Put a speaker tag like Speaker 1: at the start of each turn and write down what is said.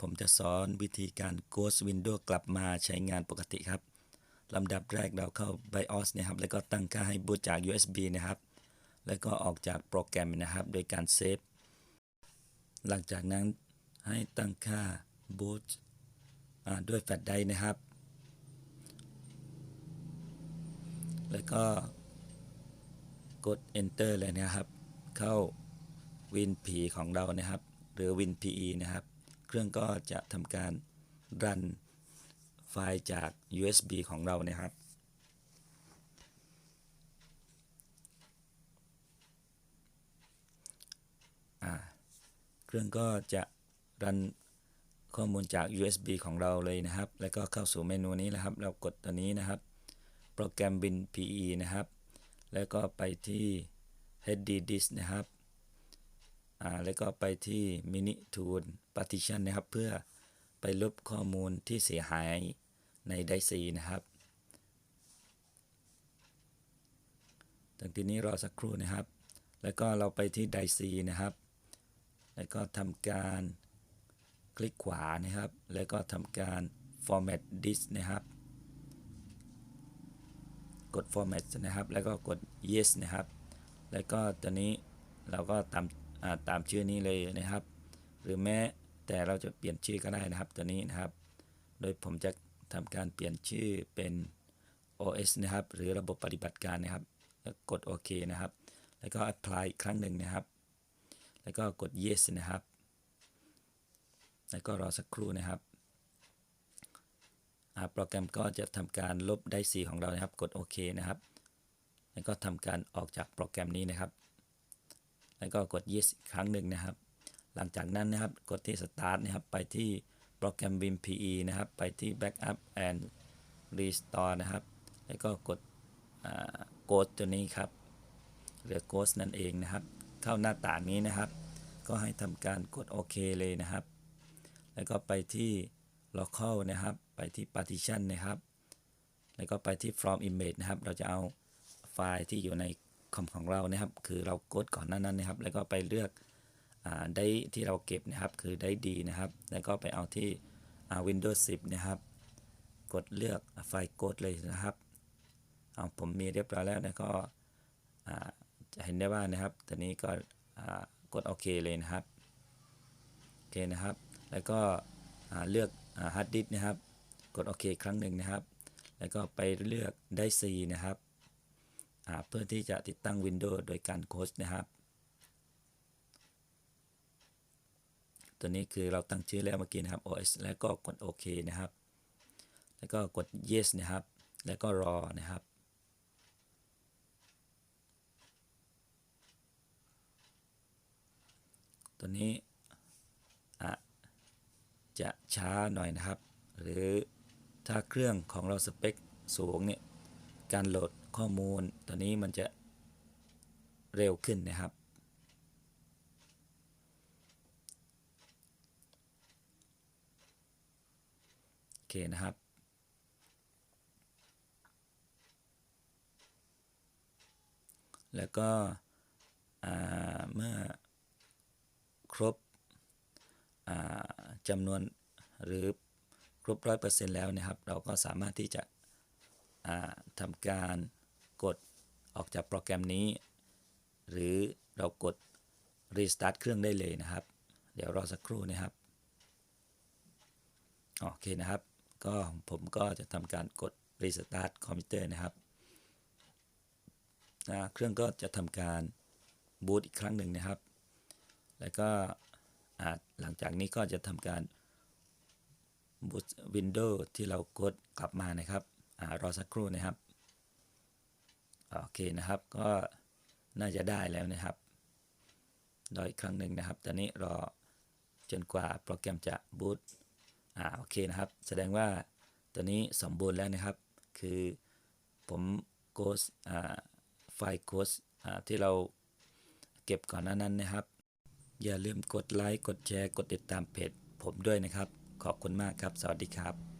Speaker 1: ผมจะสอนวิธีการ Ghost Window กลับมาใช้งานปกติครับลำดับแรกเราเข้า BIOS นะครับ แล้วก็ตั้งค่าให้บูตจาก USB นะครับ แล้วก็ออกจากโปรแกรมนะครับ โดยการเซฟ หลังจากนั้นให้ตั้งค่าบูตด้วยแฟลชไดร์นะครับ แล้วก็กด enter เลยนะครับ เข้า WinP ของเรานะครับ หรือ WinPE นะครับ เครื่องก็จะทำการรันไฟล์จาก USB ของเรานะครับ เครื่องก็จะรันข้อมูลจาก USB ของเราเลยนะครับ แล้วก็เข้าสู่เมนูนี้นะครับ เรากดตัวนี้นะครับ โปรแกรม WinPE นะครับ แล้วก็ไปที่ HD Disk นะครับ อ่าแล้วก็ไปที่ Mini Tool Partition นะครับ เพื่อไปลบข้อมูลที่เสียหายในไดซีนะครับตั้งทีนี้รอสักครู่นะครับ แล้วก็เราไปที่ไดซีนะครับ แล้วก็ทำการคลิกขวานะครับ แล้วก็ทำการ format disk นะครับ กด format นะครับ แล้วก็กด yes นะครับ แล้วก็ตัวนี้เราก็ตาม ตามชื่อนี้เลยนะครับ หรือแม้แต่เราจะเปลี่ยนชื่อก็ได้นะครับตัวนี้นะครับ โดยผมจะทำการเปลี่ยนชื่อเป็น OS นะครับ หรือระบบปฏิบัติการนะครับ แล้วกดโอเคนะครับ แล้วก็ apply อีกครั้งหนึ่งนะครับ แล้วก็กด yes นะครับ แล้วก็รอสักครู่นะครับโปรแกรมก็จะทำการลบได้สีของเรานะครับ กดโอเคนะครับ แล้วก็ทำการออกจากโปรแกรมนี้นะครับ แล้วก็กด yes อีกครั้งหนึ่งนะครับ หลังจากนั้นนะครับกดที่ start นะครับ ไปที่โปรแกรม WinPE นะครับ ไปที่ Backup and Restore นะครับ แล้วก็กดโกดตัวนี้ครับหรือโกดนั่นเองนะครับ เข้าหน้าต่างนี้นะครับ ก็ให้ทำการกดโอเคเลยนะครับ แล้วก็ไปที่ local นะครับ ไปที่ partition นะครับ แล้วก็ไปที่ from image นะครับ เราจะเอาไฟล์ที่อยู่ใน คอมของเรานะครับ คือเรากดก่อนหน้านั้นนะครับ แล้วก็ไปเลือกได้ที่เราเก็บนะครับ คือได้ดีนะครับ แล้วก็ไปเอาที่ Windows 10 นะครับ กดเลือกไฟล์กดเลยนะครับเอาผมมีเรียบร้อยแล้วแล้วก็จะเห็นได้ว่านะครับตอนนี้ก็กดโอเคเลยนะครับโอเคนะครับ แล้วก็เลือกฮาร์ดดิสนะครับ กดโอเคครั้งหนึ่งนะครับ แล้วก็ไปเลือกได้ C นะครับ เพื่อที่จะติดตั้ง Windows โดยการโค้ดนะครับ ตัวนี้คือเราตั้งชื่อแล้วเมื่อกี้นะครับ OS แล้วก็กดโอเคนะครับ แล้วก็กด yes นะครับ แล้วก็รอนะครับตัวนี้จะช้าหน่อยนะครับ หรือถ้าเครื่องของเราสเปคสูงเนี่ยการโหลด ข้อมูลตัวนี้มันจะเร็วขึ้นนะครับ โอเคนะครับ แล้วก็เมื่อครบจำนวนหรือครบร้อยเปอร์เซ็นต์แล้วนะครับ เราก็สามารถที่จะทำการ กดออกจากโปรแกรมนี้ หรือเรากดรีสตาร์ทเครื่องได้เลยนะครับ เดี๋ยวรอสักครู่นะครับ โอเคนะครับ ก็ผมก็จะทำการกดรีสตาร์ทคอมพิวเตอร์นะครับนะเครื่องก็จะทำการบูตอีกครั้งหนึ่งนะครับ แล้วก็หลังจากนี้ก็จะทำการบูตวินโดว์ที่เรากดกลับมานะครับอรอสักครู่นะครับ โอเคนะครับก็น่าจะได้แล้วนะครับรออีกครั้งหนึ่งนะครับ ตอนนี้รอจนกว่าโปรแกรมจะบูตอ่าโอเคนะครับ แสดงว่าตัวนี้สมบูรณ์แล้วนะครับ คือผมโค้ดอ่าไฟล์โค้ดอ่าที่เราเก็บก่อนหน้านั้นนะครับ อย่าลืมกดไลค์ กดแชร์ กดติดตามเพจผมด้วยนะครับ ขอบคุณมากครับ สวัสดีครับ